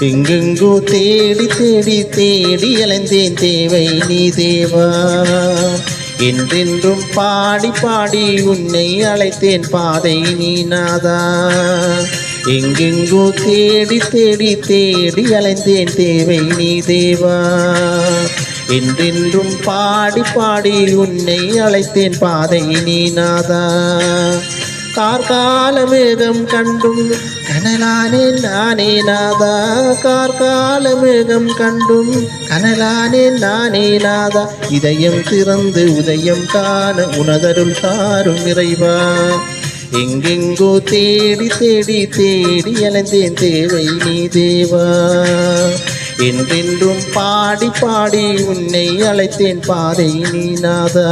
எங்கெங்கோ தேடி தேடி தேடி அலைந்தேன் தேவை நீ தேவா. என்றென்றும் பாடி பாடி உன்னை அழைத்தேன் பாதை நீ நாதா. எங்கெங்கோ தேடி தேடி தேடி அலைந்தேன் தேவை நீ தேவா. என்றென்றும் பாடி பாடி உன்னை அழைத்தேன் பாதை நீ நாதா. கார்கால மேகம் கண்டும். கனலானே நானே நாதா கார்கால மேகம் கண்டும். கனலானே நானே நாதா இதயம் திறந்து உதயம் காண உனதருள் தாரும் இறைவா. எங்கெங்கோ தேடி தேடி தேடி அலைந்தேன் தேவை நீ தேவா. என்றென்றும் பாடி பாடி உன்னை அழைத்தேன் பாதை நீ நாதா.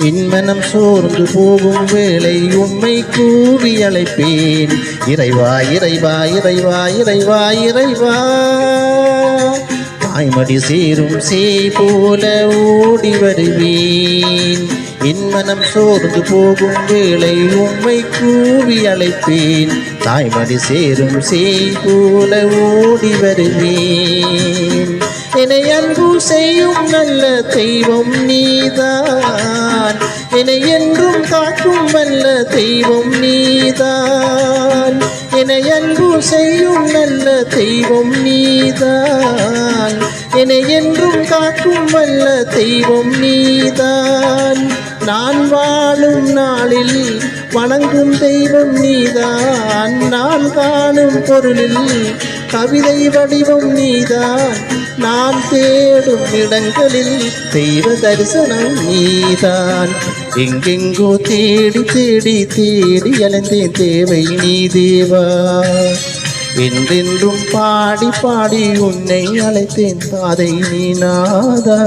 இன்மனம் சோர்ந்து போகும் வேளை உம்மை கூவி அழைப்பேன். இறைவா இறைவா இறைவா இறைவா இறைவா. தாய்மடி சேரும் சேய் போல ஓடி வருவேன். என் மனம் சோர்ந்து போகும் வேளை உம்மை கூவி அழைப்பேன். தாய்மடி சேரும் சேய் போல ஓடி வருவேன். என்னை அன்பு செய்யும் நல்ல தெய்வம் நீதான். என்னை என்றும் காக்கும் வல்ல தெய்வம் நீதான். என்னை அன்பு செய்யும் நல்ல தெய்வம் நீதான். என்னை என்றும் காக்கும் வல்ல தெய்வம் நீதான். நான் வாழும் நாளில் வணங்கும் தெய்வம் நீதான். நான் காணும் பொருளில் கவிதை வடிவம் நீதான். நான் தேடும் இடங்களில் தெய்வ தரிசனம் நீதான். எங்கெங்கோ தேடி தேடி தேடி அலைந்தேன் தேவை நீ தேவா. என்றென்றும் பாடி பாடி உன்னை அழைத்தேன் பாதை நீ நாதா.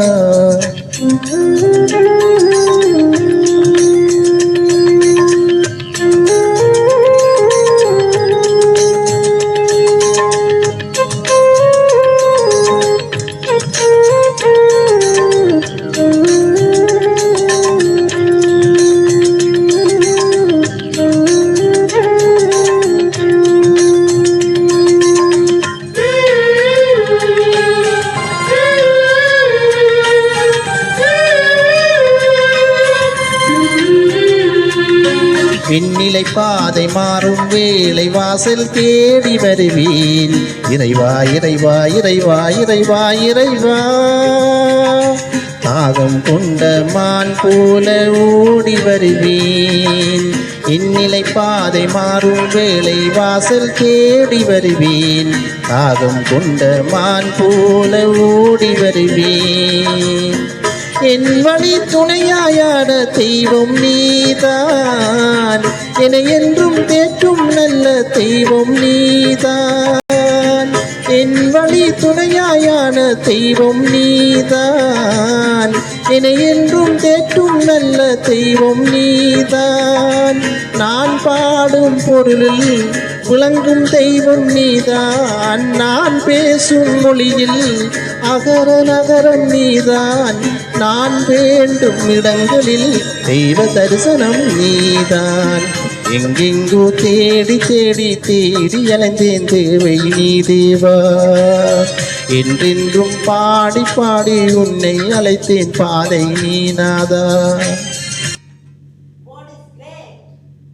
விண்ணிலை பாதை மாறும் வேலை வாசல் தேடி வருவேன். இறைவா இறைவா இறைவா இறைவா இறைவா. தாகம் கொண்ட மான் போல ஓடி வருவேன். இந்நிலை பாதை மாறும் வேலை வாசல் தேடி வருவேன். தாகம் கொண்ட மான் போல ஓடி வருவேன். என் வழி துணையாயாட தெய்வம் நீதான். என்னை என்றும் தேற்றும் நல்ல தெய்வம் நீதான். என் வழி துணையாயான தெய்வம் நீதான். என்னை என்றும் தேற்றும் நல்ல தெய்வம் நீதான். நான் பாடும் பொருளில் விளங்கும் தெய்வம் நீதான். நான் பேசும் மொழியில் அகர நகரம் நீதான். நான் வேண்டும் இடங்களில் தெய்வ தரிசனம் நீதான். எங்கெங்கோ தேடி தேடி தேடி அலைந்தேன் தேவை நீ தேவா. என்றென்றும் பாடி பாடி உன்னை அழைத்தேன். பாதை நீ நாதா.